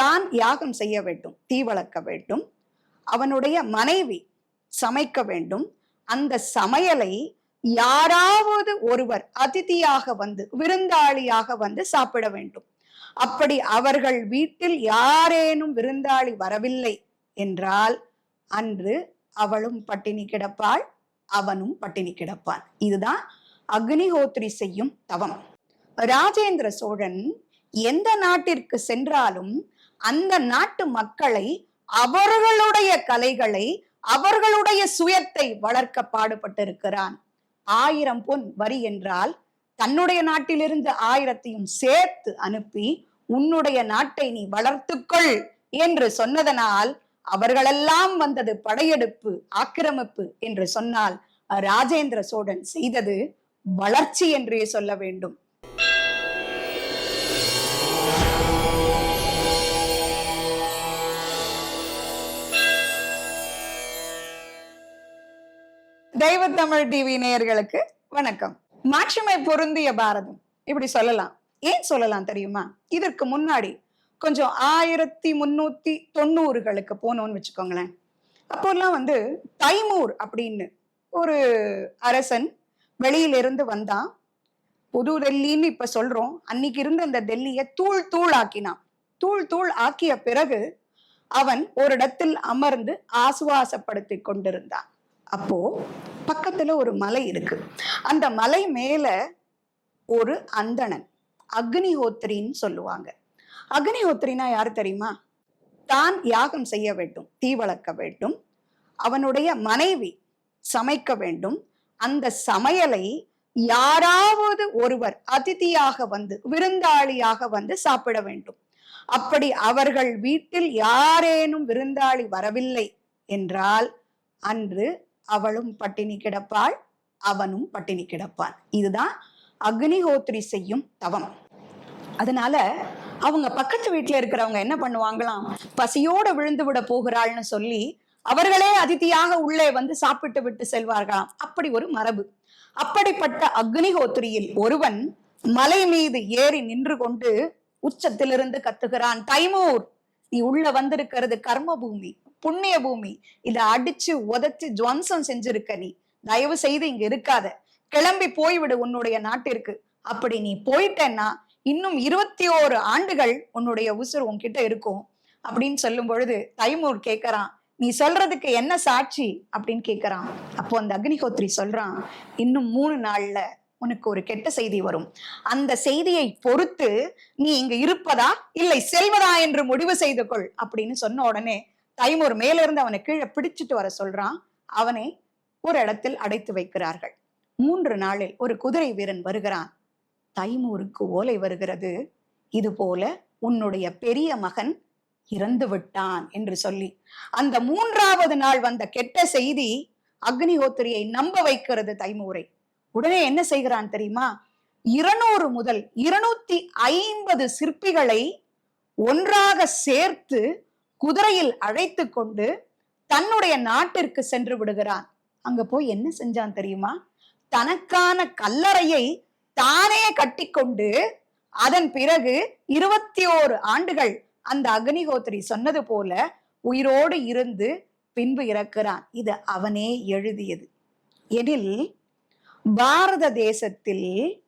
தான் யாகம் செய்ய வேண்டும் தீ வளர்க்க வேண்டும் அவனுடைய மனைவி சமைக்க வேண்டும். அந்த சமையலை யாராவது ஒருவர் அதிதியாக வந்து விருந்தாளியாக வந்து சாப்பிட வேண்டும். அப்படி அவர்கள் வீட்டில் யாரேனும் விருந்தாளி வரவில்லை என்றால் அன்று அவளும் பட்டினி கிடப்பாள் அவனும் பட்டினி கிடப்பான். இதுதான் அக்னிஹோத்ரி செய்யும் தவம். ராஜேந்திர சோழன் எந்த நாட்டிற்கு சென்றாலும் அந்த நாட்டு மக்களை அவர்களுடைய கலைகளை அவர்களுடைய சுயத்தை வளர்க்க பாடுபட்டிருக்கிறான். ஆயிரம் பொன் வரி என்றால் தன்னுடைய நாட்டிலிருந்து ஆயிரத்தையும் சேர்த்து அனுப்பி உன்னுடைய நாட்டை நீ வளர்த்துக்கொள் என்று சொன்னதனால் அவர்களெல்லாம் வந்தது படையெடுப்பு ஆக்கிரமிப்பு என்று சொன்னால் ராஜேந்திர சோழன் செய்தது வளர்ச்சி என்றே சொல்ல வேண்டும். தெய்வ தமிழ் டிவி நேயர்களுக்கு வணக்கம். மாட்சிமை பொருந்திய பாரதம். இப்படி சொல்லலாம். ஏன் சொல்லலாம் தெரியுமா? இதற்கு முன்னாடி கொஞ்சம் ஆயிரத்தி முன்னூத்தி தொண்ணூறுகளுக்கு போனோம்னு வச்சுக்கோங்களேன். அப்போல்லாம் வந்து தைமூர் அப்படின்னு ஒரு அரசன் வெளியிலிருந்து வந்தான். புது டெல்லின்னு இப்ப சொல்றோம். அன்னைக்கு இருந்த அந்த டெல்லியை தூள் தூள் ஆக்கினான். தூள் தூள் ஆக்கிய பிறகு அவன் ஒரு இடத்தில் அமர்ந்து ஆசுவாசப்படுத்தி கொண்டிருந்தான். அப்போ பக்கத்துல ஒரு மலை இருக்கு. அந்த மலை மேல ஒரு அந்தணன் அக்னிஹோத்திரின்னு சொல்லுவாங்க. அக்னிஹோத்திரினா யாரு தெரியுமா? தான் யாகம் செய்ய வேண்டும் தீ வளர்க்க வேண்டும். அவனுடைய மனைவி சமைக்க வேண்டும். அந்த சமையலை யாராவது ஒருவர் அதிதியாக வந்து விருந்தாளியாக வந்து சாப்பிட வேண்டும். அப்படி அவர்கள் வீட்டில் யாரேனும் விருந்தாளி வரவில்லை என்றால் அன்று அவளும் பட்டினி கிடப்பாள் அவனும் பட்டினி கிடப்பான் இதுதான் அக்னிஹோத்ரி செய்யும் தவம். அதனால அவங்க பக்கத்து வீட்டுல இருக்கிறவங்க என்ன பண்ணுவாங்களாம்? பசியோட விழுந்து விட போகிறாள்னு சொல்லி அவர்களே அதிதியாக உள்ளே வந்து சாப்பிட்டு விட்டு செல்வார்களாம். அப்படி ஒரு மரபு. அப்படிப்பட்ட அக்னிஹோத்திரியில் ஒருவன் மலை மீது ஏறி நின்று கொண்டு உச்சத்திலிருந்து கத்துகிறான் தைமூர் உள்ள வந்திருக்கிறது கர்ம பூமி புண்ணிய பூமி இதை அடிச்சு உதச்சு துவம்சம் செஞ்சிருக்க நீ. தயவு செய்து இங்க இருக்காத. கிளம்பி போய்விடு உன்னுடைய நாட்டிற்கு. அப்படி நீ போயிட்டேன்னா இன்னும் இருபத்தி ஓரு ஆண்டுகள் உன்னுடைய உசுர் உன்கிட்ட இருக்கும். அப்படின்னு சொல்லும் பொழுது தைமூர் கேட்கறான் நீ சொல்றதுக்கு என்ன சாட்சி? அப்படின்னு கேட்கறான் அப்போ அந்த அக்னிஹோத்ரி சொல்றான் இன்னும் மூணு நாள்ல உனக்கு ஒரு கெட்ட செய்தி வரும். அந்த செய்தியை பொறுத்து நீ இங்க இருப்பதா? இல்லை செல்வதா என்று முடிவு செய்து கொள் அப்படின்னு சொன்ன உடனே தைமூர் மேல இருந்து அவனை கீழே பிடிச்சிட்டு வர சொல்றான். அவனை ஒரு இடத்தில் அடைத்து வைக்கிறார்கள். மூன்று நாளில் ஒரு குதிரை வீரன் வருகிறான். தைமூருக்கு ஓலை வருகிறது. இது போல உன்னுடைய பெரிய மகன் இறந்து விட்டான் என்று சொல்லி அந்த மூன்றாவது நாள் வந்த கெட்ட செய்தி அக்னிஹோத்திரியை நம்ப வைக்கிறது தைமூரை. உடனே என்ன செய்கிறான் தெரியுமா? இருநூறு முதல் இருநூத்தி ஐம்பது சிற்பிகளை ஒன்றாக சேர்த்து குதிரையில் அழைத்து கொண்டு தன்னுடைய நாட்டிற்கு சென்று விடுகிறான். அங்க போய் என்ன செஞ்சான் தெரியுமா? தனக்கான கல்லறையை தானே கட்டிக்கொண்டு அதன் பிறகு இருபத்தி ஓரு ஆண்டுகள் அந்த அக்னிஹோத்திரி சொன்னது போல உயிரோடு இருந்து பின்பு இறக்கிறான். இது அவனே எழுதியது. எனில் பாரத தேசத்தில்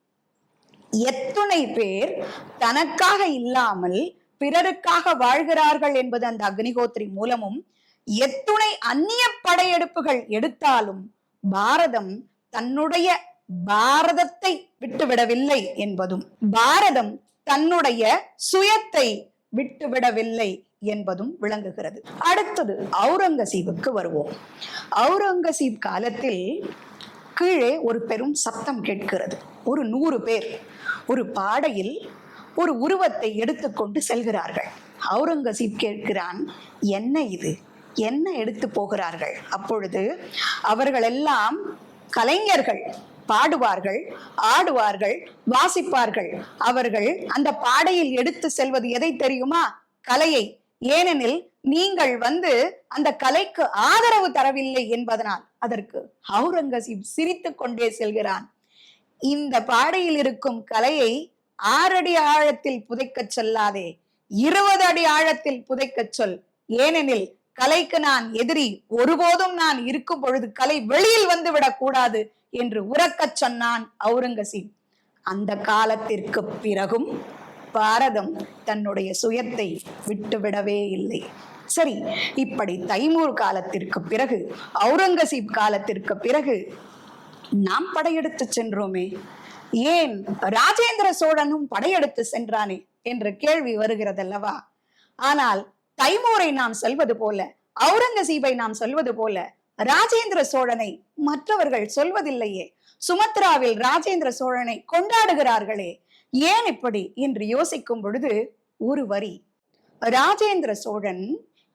எத்துணை பேர் தனக்காக இல்லாமல் பிறருக்காக வாழ்கிறார்கள் என்பது அந்த அக்னிஹோத்திரி மூலமும் எத்துணை அந்நிய படையெடுப்புகள் எடுத்தாலும் பாரதம் தன்னுடைய பாரதத்தை விட்டுவிடவில்லை என்பதும் பாரதம் தன்னுடைய சுயத்தை விட்டுவிடவில்லை என்பதும் விளங்குகிறது. அடுத்தது அவுரங்கசீபுக்கு வருவோம். அவுரங்கசீப் காலத்தில் கீழே ஒரு பெரும் சத்தம் கேட்கிறது. ஒரு நூறு பேர் ஒரு பாடையில் ஒரு உருவத்தை எடுத்துக்கொண்டு செல்கிறார்கள். அவுரங்கசீப் கேட்கிறான் என்ன இது? என்ன எடுத்து போகிறார்கள்? அப்பொழுது அவர்கள் எல்லாம் கலைஞர்கள் பாடுவார்கள் ஆடுவார்கள் வாசிப்பார்கள். அவர்கள் அந்த பாடையில் எடுத்து செல்வது எதை தெரியுமா? கலையை. ஏனெனில் நீங்கள் வந்து அந்த கலைக்கு ஆதரவு தரவில்லை என்பதனால் அதற்கு அவுரங்கசீப் சிரித்து கொண்டே செல்கிறான். இந்த பாடையில் இருக்கும் கலையை ஆறடி ஆழத்தில் புதைக்கச் சொல்லாதே இருபது அடி ஆழத்தில் புதைக்கச் சொல். ஏனெனில் கலைக்கு நான் எதிரி ஒருபோதும் நான் இருக்கும் பொழுது கலை வெளியில் வந்து விடக்கூடாது என்று உறக்கச் சொன்னான் அவுரங்கசீப். அந்த காலத்திற்கு பிறகும் பாரதம் தன்னுடைய சுயத்தை விட்டுவிடவே இல்லை. சரி இப்படி தைமூர் காலத்திற்கு பிறகு அவுரங்கசீப் காலத்திற்கு பிறகு நாம் படையெடுத்து சென்றோமே? ஏன் ராஜேந்திர சோழனும் படையெடுத்து சென்றானே என்ற கேள்வி வருகிறதல்லவா? ஆனால் தைமூரை நாம் சொல்வது போல அவுரங்கசீபை நாம் சொல்வது போல ராஜேந்திர சோழனை மற்றவர்கள் சொல்வதில்லையே. சுமத்ராவில் ராஜேந்திர சோழனை கொண்டாடுகிறார்களே. ஏன் இப்படி என்று யோசிக்கும் பொழுது ஒரு வரி. ராஜேந்திர சோழன்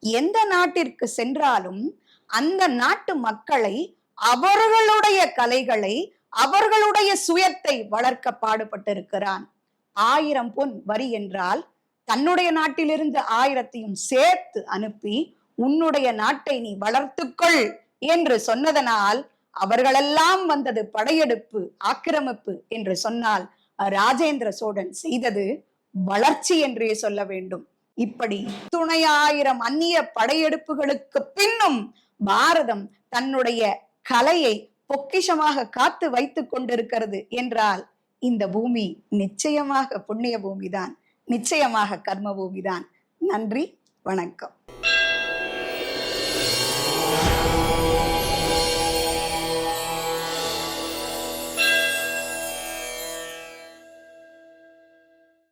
எந்த நாட்டிற்கு சென்றாலும் அந்த நாட்டு மக்களை அவர்களுடைய கலைகளை அவர்களுடைய சுயத்தை வளர்க்க பாடுபட்டிருக்கிறான். ஆயிரம் பொன் வரி என்றால் தன்னுடைய நாட்டிலிருந்து ஆயிரத்தையும் சேர்த்து அனுப்பி உன்னுடைய நாட்டை நீ வளர்த்துக்கொள் என்று சொன்னதனால் அவர்களெல்லாம் வந்தது படையெடுப்பு ஆக்கிரமிப்பு என்று சொன்னால் ராஜேந்திர சோழன் செய்தது வளர்ச்சி என்றே சொல்ல வேண்டும். இப்படி துணையாயிரம் அந்நிய படையெடுப்புகளுக்கு பின்னும் பாரதம் தன்னுடைய கலையை பொக்கிஷமாக காத்து வைத்துக் கொண்டிருக்கிறது என்றால் இந்த பூமி நிச்சயமாக புண்ணிய பூமிதான். நிச்சயமாக கர்ம பூமிதான். நன்றி வணக்கம்.